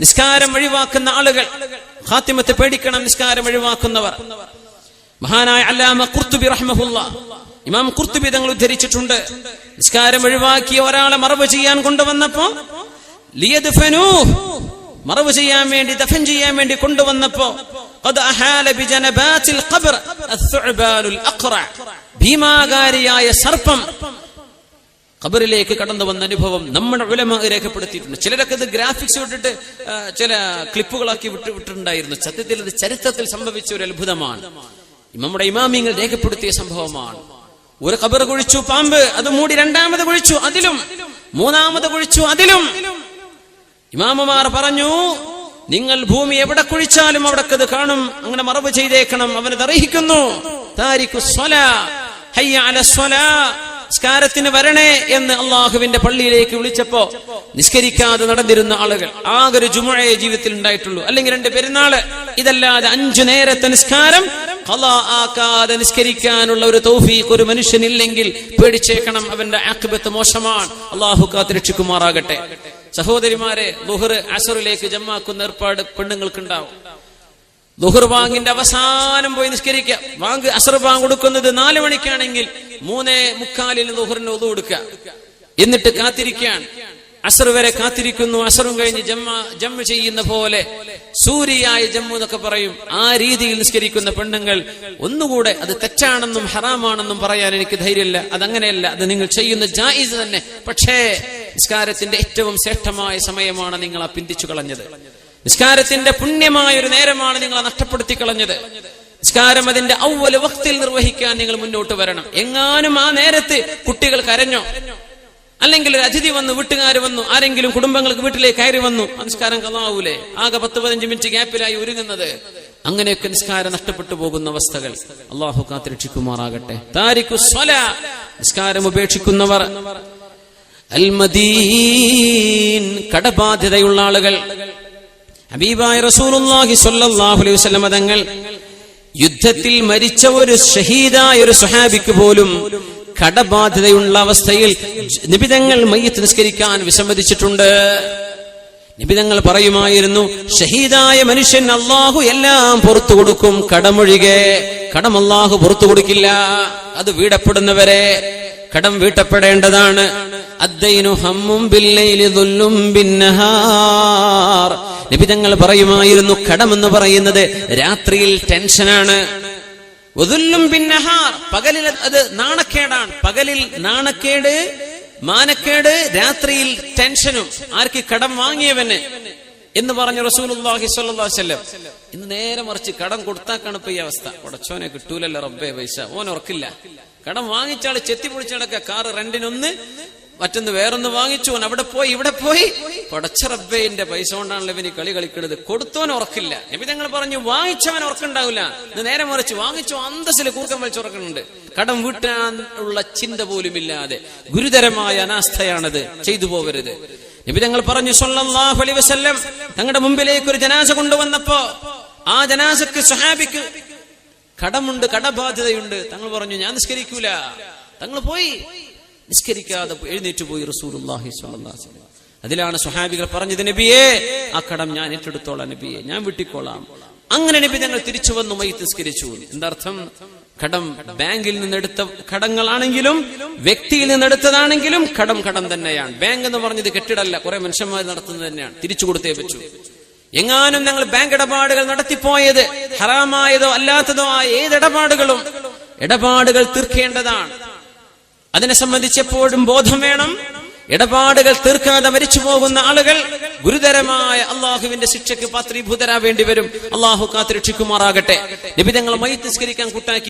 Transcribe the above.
നിസ്കാരം ഒഴിവാക്കുന്ന ആളുകൾ. ഹാത്തിമത്ത് പേടിക്കണം നിസ്കാരം ഒഴിവാക്കുന്നവർ. മഹാനായ അല്ലാമ കുർത്തുബി റഹ്മഹുല്ല. ഇമാം കുർത്തുബി തങ്ങൾ ഉദ്ധരിച്ചിട്ടുണ്ട്. നിസ്കാരം ഒഴിവാക്കിയ ഒരാളെ മറവ് ചെയ്യാൻ കൊണ്ടുവന്നപ്പോ മറവ് ചെയ്യാൻ വേണ്ടി ദഫൻ ചെയ്യാൻ വേണ്ടി കൊണ്ടുവന്നപ്പോ ഭീമാകാരിയായ സർപ്പം ഖബറിലേക്ക് കടന്നു വന്ന അനുഭവം നമ്മുടെ ഉലമ രേഖപ്പെടുത്തിയിട്ടുണ്ട്. ചിലരൊക്കെ ഇത് ഗ്രാഫിക്സ് വിട്ടിട്ട് ചില ക്ലിപ്പുകളാക്കി വിട്ട് വിട്ടിട്ടുണ്ടായിരുന്നു. സത്യത്തിൽ ഇത് ചരിത്രത്തിൽ സംഭവിച്ച ഒരു അത്ഭുതമാണ്. നമ്മുടെ ഇമാമിങ്ങൾ രേഖപ്പെടുത്തിയ സംഭവമാണ്. ഒരു ഖബർ കുഴിച്ചു പാമ്പ് അത് മൂടി രണ്ടാമത് കുഴിച്ചു അതിലും മൂന്നാമത് കുഴിച്ചു അതിലും. ഇമാമമാർ പറഞ്ഞു നിങ്ങൾ ഭൂമി എവിടെ കുഴിച്ചാലും അവിടെ അവിടക്കത് കാണും. അങ്ങനെ മറവ് ചെയ്തേക്കണം. അവനത് അറിയിക്കുന്നു താരിഖു സ്വലാ, ഹയ്യ അല സ്വലാ. നിസ്കാരത്തിന് വരണേ എന്ന് അള്ളാഹുവിന്റെ പള്ളിയിലേക്ക് വിളിച്ചപ്പോ നിസ്കരിക്കാതെ നടന്നിരുന്ന ആളുകൾ. ആകെ ഒരു ജുമഴയെ ജീവിതത്തിൽ ഉണ്ടായിട്ടുള്ളൂ അല്ലെങ്കിൽ രണ്ട് പെരുന്നാൾ. ഇതല്ലാതെ അഞ്ചു നേരത്തെ നിസ്കാരം ഖളാ ആക്കാതെ നിസ്കരിക്കാനുള്ള ഒരു തൗഫീഖ് ഒരു മനുഷ്യനില്ലെങ്കിൽ പേടിച്ചേക്കണം. അവന്റെ ആക്ബത്ത് മോശമാണ്. അള്ളാഹു കാത്ത് രക്ഷിക്കുമാറാകട്ടെ. സഹോദരിമാരെ ലുഹർ അസറിലേക്ക് ജമ്മാക്കുന്ന ഏർപ്പാട് പെണ്ണുങ്ങൾക്കുണ്ടാവും. ലുഹർ വാങ്ങിന്റെ അവസാനം പോയി നിസ്കരിക്കുക. വാങ്ക് അസർ വാങ് കൊടുക്കുന്നത് നാല് മണിക്കാണെങ്കിൽ മൂന്നേ മുക്കാലിന് ദുഹറിന് ഒതു കൊടുക്കുക. എന്നിട്ട് കാത്തിരിക്കുകയാണ്. അസർ വരെ കാത്തിരിക്കുന്നു. അസറും കഴിഞ്ഞ് ജമ്മ ജമ്മ ചെയ്യുന്ന പോലെ സൂര്യായ ജമ്മു എന്നൊക്കെ പറയും. ആ രീതിയിൽ നിസ്കരിക്കുന്ന പെണ്ണുങ്ങൾ ഒന്നുകൂടെ അത് തെറ്റാണെന്നും ഹറാമാണെന്നും പറയാൻ എനിക്ക് ധൈര്യമില്ല. അതങ്ങനെയല്ല. അത് നിങ്ങൾ ചെയ്യുന്ന ജായിസ് തന്നെ. പക്ഷേ നിസ്കാരത്തിന്റെ ഏറ്റവും ശ്രേഷ്ഠമായ സമയമാണ് നിങ്ങൾ ആ പിന്തിച്ചു കളഞ്ഞത്. നിസ്കാരത്തിന്റെ പുണ്യമായ ഒരു നേരമാണ് നിങ്ങൾ നഷ്ടപ്പെടുത്തി കളഞ്ഞത് നിസ്കാരം അതിന്റെ ഔവല വക്തിൽ നിർവഹിക്കാൻ നിങ്ങൾ മുന്നോട്ട് വരണം. എങ്ങാനും ആ നേരത്ത് കുട്ടികൾ കരഞ്ഞോ? അല്ലെങ്കിൽ ഒരു അതിഥി വന്നു വീട്ടുകാർ വന്നു ആരെങ്കിലും കുടുംബങ്ങൾക്ക് വീട്ടിലേക്ക് കയറി വന്നു നിസ്കാരം കളാവൂലേ ആകെ പത്ത് പതിനഞ്ച് മിനിറ്റ് ഗ്യാപ്പിലായി ഒരുങ്ങുന്നത്. അങ്ങനെയൊക്കെ നിസ്കാരം നഷ്ടപ്പെട്ടു പോകുന്ന അവസ്ഥകൾ അള്ളാഹു കാത്തിരക്ഷിക്കുമാറാകട്ടെ. താരിഖു സ്വല നിസ്കാരം ഉപേക്ഷിക്കുന്നവർ. അൽമദീൻ കടബാധ്യതയുള്ള ആളുകൾ. ഹബീബായ റസൂലുള്ളാഹി സ്വല്ലല്ലാഹു അലൈഹി വസല്ലം തങ്ങൾ യുദ്ധത്തിൽ മരിച്ച ഒരു ഷഹീദായ ഒരു സുഹാബിക്ക് പോലും കടബാധ്യതയുള്ള അവസ്ഥയിൽ നിബിതങ്ങൾ മയ്യത്ത് നിസ്കരിക്കാൻ വിസമ്മതിച്ചിട്ടുണ്ട്. നിബിതങ്ങൾ പറയുമായിരുന്നു ഷഹീദായ മനുഷ്യൻ അള്ളാഹു എല്ലാം പുറത്തു കൊടുക്കും കടമൊഴികെ കടം അള്ളാഹു പുറത്തു കൊടുക്കില്ല. അത് വീടപ്പെടുന്നവരെ കടം വീട്ടപ്പെടേണ്ടതാണ്. അദ്ദൈനു ഹമ്മും ബില്ലൈലി ബിന്നഹാർ നിബിതങ്ങൾ പറയുമായിരുന്നു കടമെന്ന് പറയുന്നത് രാത്രിയിൽ ടെൻഷനാണ്. ഒതുല്ലും പിന്നഹാർ പകലിൽ അത് നാണക്കേടാണ്. പകലിൽ നാണക്കേട് മാനക്കേട് രാത്രിയിൽ ടെൻഷനും. ആർക്ക് കടം വാങ്ങിയവന് എന്ന് പറഞ്ഞു റസൂലുള്ളാഹി സ്വല്ലം ഇന്ന് നേരെ മറിച്ച് കടം കൊടുത്താക്കാണ് ഇപ്പൊ ഈ അവസ്ഥ. ഉടച്ചോനെ കിട്ടൂലല്ലോ റബ്ബേ പൈസ. ഓൻ ഉറക്കില്ല. കടം വാങ്ങിച്ചാൾ ചെത്തി പൊളിച്ചടക്ക കാറ് റെന്റിനൊന്ന് മറ്റൊന്ന് വേറൊന്ന് വാങ്ങിച്ചു. അവിടെ പോയി ഇവിടെ പോയി. പടച്ച റബ്ബേന്റെ പൈസ കൊണ്ടാണല്ലോ ഇവന് കളി കളിക്കുന്നത് കൊടുത്തോൻ ഉറക്കില്ല. നബി തങ്ങൾ പറഞ്ഞു വാങ്ങിച്ചവൻ ഉറക്കുണ്ടാവില്ല. ഇത് നേരെ മറിച്ച് വാങ്ങിച്ചു അന്തസ്സിൽ കൂർക്കം വലിച്ച് ഉറക്കുന്നുണ്ട്. കടം വീട്ടാനുള്ള ചിന്ത പോലും ഇല്ലാതെ ഗുരുതരമായ അനാസ്ഥയാണത്. ചെയ്തു പോകരുത്. നബി തങ്ങൾ പറഞ്ഞു അലൈഹി വസല്ലം. തങ്ങളുടെ മുമ്പിലേക്ക് ഒരു ജനാസ കൊണ്ടുവന്നപ്പോ ആ ജനാസക്ക് സ്വഹാബിക്ക് കടമുണ്ട് കടബാധ്യതയുണ്ട്. തങ്ങൾ പറഞ്ഞു ഞാൻ നിസ്കരിക്കൂല. തങ്ങൾ പോയി. നിസ്കരിക്കാതെ എഴുന്നേറ്റ് പോയി അലൈഹി വസല്ലം. അതിലാണ് സുഹാബികൾ പറഞ്ഞത് നബിയെ ആ കടം ഞാൻ ഏറ്റെടുത്തോളാം നബിയെ ഞാൻ വിട്ടിക്കോളാം. അങ്ങനെ നബി ഞങ്ങൾ തിരിച്ചു വന്നു മൈ നിസ്കരിച്ചു. എന്താർത്ഥം? കടം ബാങ്കിൽ നിന്നെടുത്ത കടങ്ങളാണെങ്കിലും വ്യക്തിയിൽ നിന്നെടുത്തതാണെങ്കിലും കടം കടം തന്നെയാണ്. ബാങ്ക് എന്ന് പറഞ്ഞത് കെട്ടിടല്ല കുറെ മനുഷ്യന്മാർ നടത്തുന്നത് തന്നെയാണ്. തിരിച്ചു കൊടുത്തേ പറ്റൂ. എങ്ങാനും ഞങ്ങൾ ബാങ്ക് ഇടപാടുകൾ നടത്തിപ്പോയത് ഹറാമായതോ അല്ലാത്തതോ ആയ ഏത് ഇടപാടുകളും ഇടപാടുകൾ തീർക്കേണ്ടതാണ്. അതിനെ സംബന്ധിച്ച് എപ്പോഴും ബോധം വേണം. ഇടപാടുകൾ തീർക്കാതെ മരിച്ചു പോകുന്ന ആളുകൾ ഗുരുതരമായ അള്ളാഹുവിന്റെ ശിക്ഷയ്ക്ക് പാത്രീഭൂതരാവേണ്ടി വരും. അള്ളാഹു കാത്തിരക്ഷിക്കുമാറാകട്ടെ. നിബിതങ്ങൾ മൈ തിസ്കരിക്കാൻ കൂട്ടാക്കി